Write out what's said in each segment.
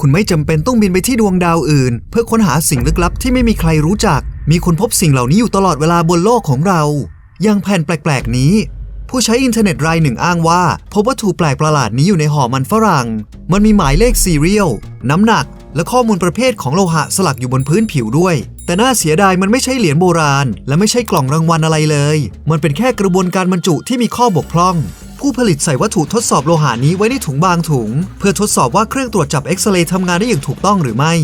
คุณไม่จำเป็นต้องบินไปที่ดวงดาวอื่น เพื่อค้นหาสิ่งลึกลับที่ไม่มีใครรู้จัก มีคนพบสิ่งเหล่านี้อยู่ตลอดเวลาบนโลกของเรา อย่างแผ่นแปลก ๆ นี้ ผู้ใช้อินเทอร์เน็ตรายหนึ่งอ้างว่า พบวัตถุแปลกประหลาดนี้อยู่ในห่อมันฝรั่ง มันมีหมายเลขซีเรียลน้ำหนัก และข้อมูลประเภทของโลหะสลักอยู่บนพื้นผิวด้วย แต่น่าเสียดายมันไม่ใช่เหรียญโบราณ และไม่ใช่กล่องรางวัลอะไรเลย มันเป็นแค่กระบวนการบรรจุที่มีข้อบกพร่อง ผู้ผลิตใส่วัตถุทดสอบโลหะนี้ไว้ในถุงบางถุง เพื่อทดสอบว่าเครื่องตรวจจับเอ็กซเรย์ทำงานได้อย่างถูกต้องหรือไม่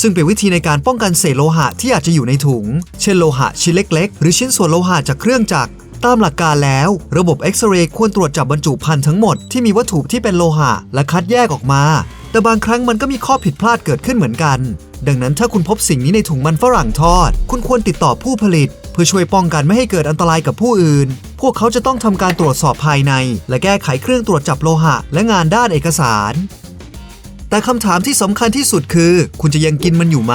ซึ่งเป็นวิธีในการป้องกันเศษโลหะที่อาจจะอยู่ในถุง เช่นโลหะชิ้นเล็ก ๆ หรือชิ้นส่วนโลหะจากเครื่องจักรตามหลักการแล้ว ระบบเอ็กซเรย์ควรตรวจจับบรรจุภัณฑ์ทั้งหมดที่มีวัตถุที่เป็นโลหะ และคัดแยกออกมา แต่บางครั้งมันก็มีข้อผิดพลาดเกิดขึ้นเหมือนกัน ดังนั้นถ้าคุณพบสิ่งนี้ในถุงมันฝรั่งทอด คุณควรติดต่อผู้ผลิต เพื่อช่วยป้องกันไม่ให้เกิดอันตรายกับผู้อื่น พวกเขาจะต้องทำการตรวจสอบภายใน และแก้ไขเครื่องตรวจจับโลหะ และงานด้านเอกสาร แต่คำถามที่สำคัญที่สุดคือ คุณจะยังกินมันอยู่ไหม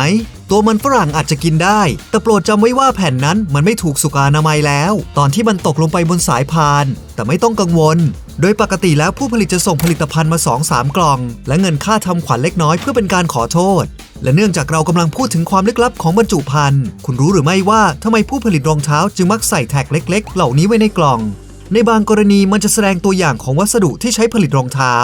ตัวมันฝรั่งอาจจะกินได้ แต่โปรดจำไว้ว่าแผ่นนั้นมันไม่ถูกสุขอนามัยแล้ว ตอนที่มันตกลงไปบนสายพาน แต่ไม่ต้องกังวล โดยปกติแล้วผู้ผลิตจะส่งผลิตภัณฑ์มา 2-3 กล่อง และเงินค่าทำขวัญเล็กน้อยเพื่อเป็นการขอโทษ และเนื่องจากเรากำลังพูดถึงความลึกลับของบรรจุภัณฑ์ คุณรู้หรือไม่ว่าทำไมผู้ผลิตรองเท้าจึงมักใส่แท็กเล็ก ๆ เหล่านี้ไว้ในกล่อง ในบางกรณีมันจะแสดงตัวอย่างของวัสดุที่ใช้ผลิตรองเท้า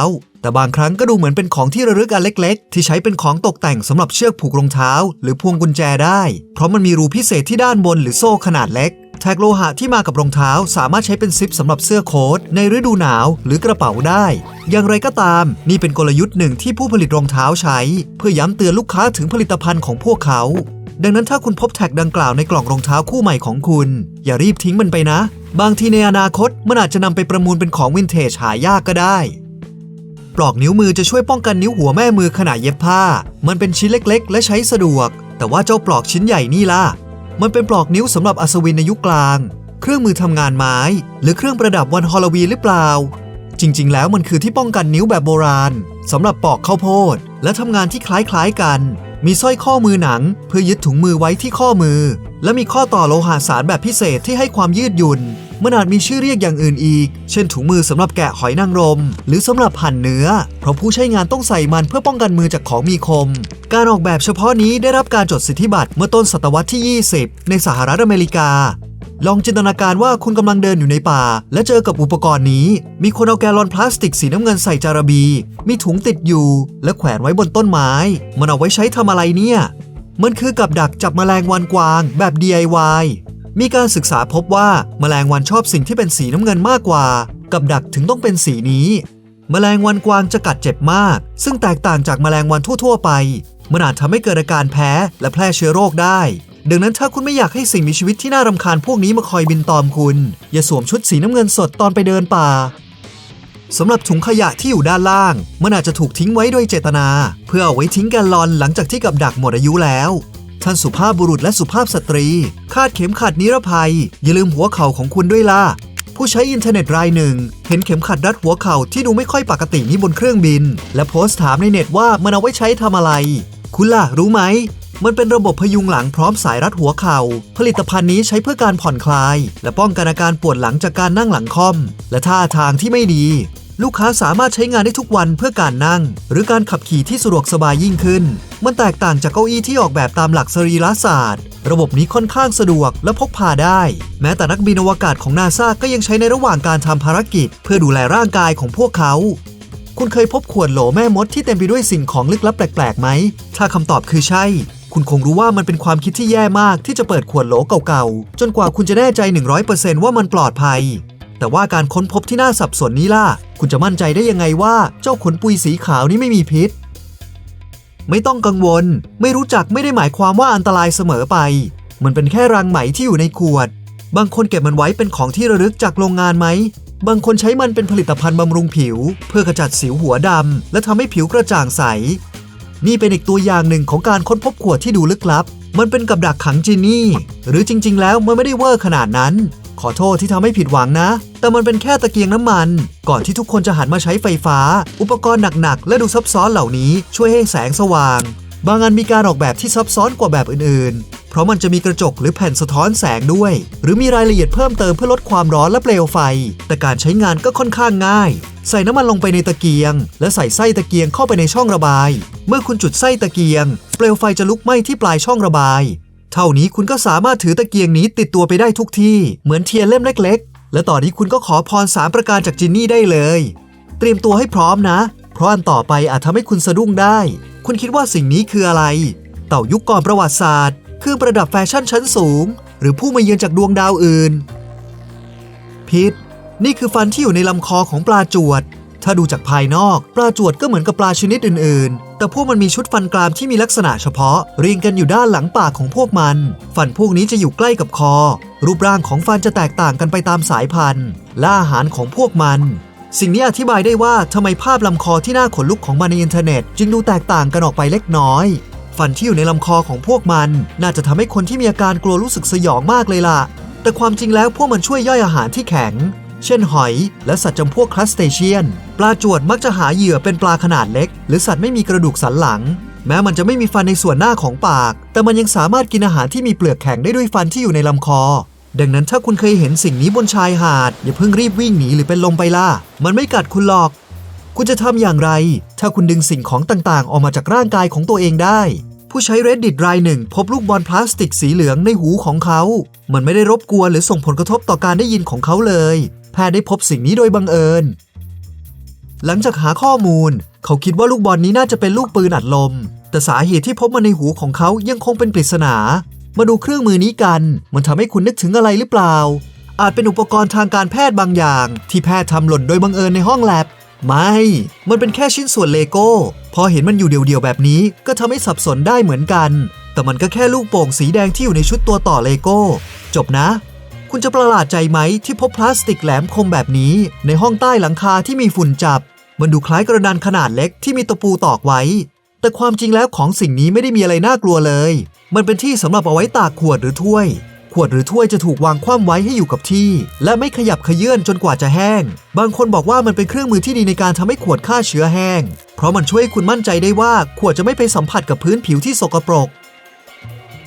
แต่บางครั้งก็ดูเหมือนเป็นของที่ระลึกอันเล็ก ๆ ที่ใช้เป็นของตกแต่งสำหรับเชือกผูกรองเท้า หรือพวงกุญแจได้ เพราะมันมีรูพิเศษที่ด้านบนหรือโซ่ขนาดเล็กแท็กโลหะที่มากับรองเท้าสามารถใช้เป็นซิปสำหรับเสื้อโค้ทในฤดูหนาวหรือกระเป๋าได้ อย่างไรก็ตาม นี่เป็นกลยุทธ์หนึ่งที่ผู้ผลิตรองเท้าใช้ เพื่อย้ำเตือนลูกค้าถึงผลิตภัณฑ์ของพวกเขา ดังนั้นถ้าคุณพบแท็กดังกล่าวในกล่องรองเท้าคู่ใหม่ของคุณ อย่ารีบทิ้งมันไปนะ บางทีในอนาคตมันอาจจะนำไปประมูลเป็นของวินเทจหายากก็ได้ ปลอกนิ้วมือจะช่วยป้องกันนิ้วหัวแม่มือขณะเย็บผ้า มันเป็นชิ้นเล็กๆ และใช้สะดวก แต่ว่าเจ้าปลอกชิ้นใหญ่นี่ล่ะ มันเป็นปลอกนิ้วสำหรับอัศวินในยุคกลาง เครื่องมือทำงานไม้ หรือเครื่องประดับวันฮอลลวีนหรือเปล่า จริง ๆ แล้วมันคือที่ป้องกันนิ้วแบบโบราณสำหรับปอกข้าวโพด และทำงานที่คล้ายๆกัน มีสร้อยข้อมือหนัง เพื่อยึดถุงมือไว้ที่ข้อมือ และมีข้อต่อโลหะสารแบบพิเศษที่ให้ความยืดหยุ่นมันอาจมีชื่อเรียกอย่างอื่นอีก เช่นถุงมือสำหรับแกะหอยนางรม หรือสำหรับหั่นเนื้อ เพราะผู้ใช้งานต้องใส่มันเพื่อป้องกันมือจากของมีคม การออกแบบเฉพาะนี้ได้รับการจดสิทธิบัตรเมื่อต้นศตวรรษที่ 20 ในสหรัฐอเมริกา ลองจินตนาการว่าคุณกำลังเดินอยู่ในป่า และเจอกับอุปกรณ์นี้ มีคนเอาแกลลอนพลาสติกสีน้ำเงินใส่จาระบี มีถุงติดอยู่ และแขวนไว้บนต้นไม้ มันเอาไว้ใช้ทำอะไรเนี่ย มันคือกับดักจับแมลงวันกวางแบบ DIY มีการศึกษาพบว่าแมลงวันชอบสิ่งที่เป็นสีน้ำเงินมากกว่า กับดักถึงต้องเป็นสีนี้แมลงวันกวางจะกัดเจ็บมาก ซึ่งแตกต่างจากแมลงวันทั่ว ๆ ไป มันอาจทำให้เกิดอาการแพ้และแพร่เชื้อโรคได้ ดังนั้นถ้าคุณไม่อยากให้สิ่งมีชีวิตที่น่ารำคาญพวกนี้มาคอยบินตอมคุณ อย่าสวมชุดสีน้ำเงินสดตอนไปเดินป่า สำหรับถุงขยะที่อยู่ด้านล่าง มันอาจจะถูกทิ้งไว้โดยเจตนา เพื่อเอาไว้ทิ้งแกลลอนหลังจากที่กับดักหมดอายุแล้ว ท่านสุภาพบุรุษและสุภาพสตรี คาดเข็มขัดนิรภัย อย่าลืมหัวเข่าของคุณด้วยล่ะผู้ใช้อินเทอร์เน็ตรายหนึ่ง เห็นเข็มขัดรัดหัวเข่าที่ดูไม่ค่อยปกตินี้บนเครื่องบิน และโพสต์ถามในเน็ตว่ามันเอาไว้ใช้ทำอะไร คุณล่ะรู้ไหม มันเป็นระบบพยุงหลังพร้อมสายรัดหัวเข่า ผลิตภัณฑ์นี้ใช้เพื่อการผ่อนคลาย และป้องกันอาการปวดหลังจากการนั่งหลังค่อม และท่าทางที่ไม่ดี ลูกค้าสามารถใช้งานได้ทุกวันเพื่อการนั่ง หรือการขับขี่ที่สะดวกสบายยิ่งขึ้น มันแตกต่างจากเก้าอี้ที่ออกแบบตามหลักสรีรศาสตร์ ระบบนี้ค่อนข้างสะดวกและพกพาได้ แม้แต่นักบินอวกาศของนาซาก็ยังใช้ในระหว่างการทำภารกิจ เพื่อดูแลร่างกายของพวกเขา คุณเคยพบขวดโหลแม่มดที่เต็มไปด้วยสิ่งของลึกลับแปลกๆไหม ถ้าคำตอบคือใช่คุณคงรู้ว่ามันเป็นความคิดที่แย่มากที่จะเปิดขวดโหลเก่าๆ จนกว่าคุณจะแน่ใจ 100%ว่ามันปลอดภัย แต่ว่าการค้นพบที่น่าสับสนนี้ล่ะ คุณจะมั่นใจได้ยังไงว่าเจ้าขนปุยสีขาวนี้ไม่มีพิษ ไม่ต้องกังวล ไม่รู้จักไม่ได้หมายความว่าอันตรายเสมอไป มันเป็นแค่รังไหมที่อยู่ในขวด บางคนเก็บมันไว้เป็นของที่ระลึกจากโรงงานไหม บางคนใช้มันเป็นผลิตภัณฑ์บำรุงผิว เพื่อกระจัดสิวหัวดำและทำให้ผิวกระจ่างใส นี่เป็นอีกตัวอย่างหนึ่งของการค้นพบขวดที่ดูลึกลับ มันเป็นกับดักขังจินนี่ หรือจริง ๆ แล้วมันไม่ได้เวอร์ขนาดนั้น ขอโทษที่ทำให้ผิดหวังนะ แต่มันเป็นแค่ตะเกียงน้ำมัน ก่อนที่ทุกคนจะหันมาใช้ไฟฟ้า อุปกรณ์หนักๆ และดูซับซ้อนเหล่านี้ช่วยให้แสงสว่าง บางอันมีการออกแบบที่ซับซ้อนกว่าแบบอื่นๆ เพราะมันจะมีกระจกหรือแผ่นสะท้อนแสงด้วย หรือมีรายละเอียดเพิ่มเติมเพื่อลดความร้อนและเปลวไฟ แต่การใช้งานก็ค่อนข้างง่าย ใส่น้ำมันลงไปในตะเกียง และใส่ไส้ตะเกียงเข้าไปในช่องระบาย เมื่อคุณจุดไส้ตะเกียง เปลวไฟจะลุกไหม้ที่ปลายช่องระบาย เท่านี้คุณก็สามารถถือตะเกียงนี้ติดตัวไปได้ทุกที่ เหมือนเทียนเล่มเล็ก ๆ และตอนนี้คุณก็ขอพรสามประการจากจินนี่ได้เลย เตรียมตัวให้พร้อมนะ เพราะอันต่อไปอาจทำให้คุณสะดุ้งได้ คุณคิดว่าสิ่งนี้คืออะไร เต่ายุคก่อนประวัติศาสตร์ เครื่องประดับแฟชั่นชั้นสูง หรือผู้มาเยือนจากดวงดาวอื่น พิษ นี่คือฟันที่อยู่ในลำคอของปลาจวด ถ้าดูจากภายนอกปลาจวดก็เหมือนกับปลาชนิดอื่นๆ แต่พวกมันมีชุดฟันกรามที่มีลักษณะเฉพาะ เรียงกันอยู่ด้านหลังปากของพวกมัน ฟันพวกนี้จะอยู่ใกล้กับคอ รูปร่างของฟันจะแตกต่างกันไปตามสายพันธุ์และอาหารของพวกมัน สิ่งนี้อธิบายได้ว่าทำไมภาพลำคอที่น่าขนลุกของมันในอินเทอร์เน็ต จึงดูแตกต่างกันออกไปเล็กน้อยฟันที่อยู่ในลำคอของพวกมัน น่าจะทำให้คนที่มีอาการกลัวรู้สึกสยองมากเลยล่ะ แต่ความจริงแล้วพวกมันช่วยย่อยอาหารที่แข็ง เช่นหอย และสัตว์จำพวกคลัสเตเชียน ปลาจวดมักจะหาเหยื่อเป็นปลาขนาดเล็ก หรือสัตว์ไม่มีกระดูกสันหลัง แม้มันจะไม่มีฟันในส่วนหน้าของปาก แต่มันยังสามารถกินอาหารที่มีเปลือกแข็งได้ด้วยฟันที่อยู่ในลำคอ ดังนั้นถ้าคุณเคยเห็นสิ่งนี้บนชายหาด อย่าเพิ่งรีบวิ่งหนีหรือเป็นลมไปล่ะมันไม่กัดคุณหรอก คุณจะทำอย่างไร ถ้าคุณดึงสิ่งของต่างๆ ออกมาจากร่างกายของตัวเองได้ผู้ใช้ reddit รายหนึ่ง พบลูกบอลพลาสติกสีเหลืองในหูของเขา มันไม่ได้รบกวนหรือส่งผลกระทบต่อการได้ยินของเขาเลย แพทย์ได้พบสิ่งนี้โดยบังเอิญ หลังจากหาข้อมูล เขาคิดว่าลูกบอลนี้น่าจะเป็นลูกปืนอัดลม แต่สาเหตุที่พบมันในหูของเขายังคงเป็นปริศนา มาดูเครื่องมือนี้กัน มันทำให้คุณนึกถึงอะไรหรือเปล่า อาจเป็นอุปกรณ์ทางการแพทย์บางอย่าง ที่แพทย์ทำหล่นโดยบังเอิญในห้องแลบไม่ มันเป็นแค่ชิ้นส่วนเลโก้ พอเห็นมันอยู่เดี่ยวๆแบบนี้ ก็ทำให้สับสนได้เหมือนกัน แต่มันก็แค่ลูกโป่งสีแดงที่อยู่ในชุดตัวต่อเลโก้ จบนะ คุณจะประหลาดใจไหมที่พบพลาสติกแหลมคมแบบนี้ ในห้องใต้หลังคาที่มีฝุ่นจับ มันดูคล้ายกระดานขนาดเล็กที่มีตะปูตอกไว้ แต่ความจริงแล้วของสิ่งนี้ไม่ได้มีอะไรน่ากลัวเลย มันเป็นที่สำหรับเอาไว้ตากขวดหรือถ้วย ขวดหรือถ้วยจะถูกวางคว่ำไว้ให้อยู่กับที่ และไม่ขยับเขยื่นจนกว่าจะแห้ง บางคนบอกว่ามันเป็นเครื่องมือที่ดีในการทำให้ขวดฆ่าเชื้อแห้ง เพราะมันช่วยให้คุณมั่นใจได้ว่าขวดจะไม่ไปสัมผัสกับพื้นผิวที่สกปรก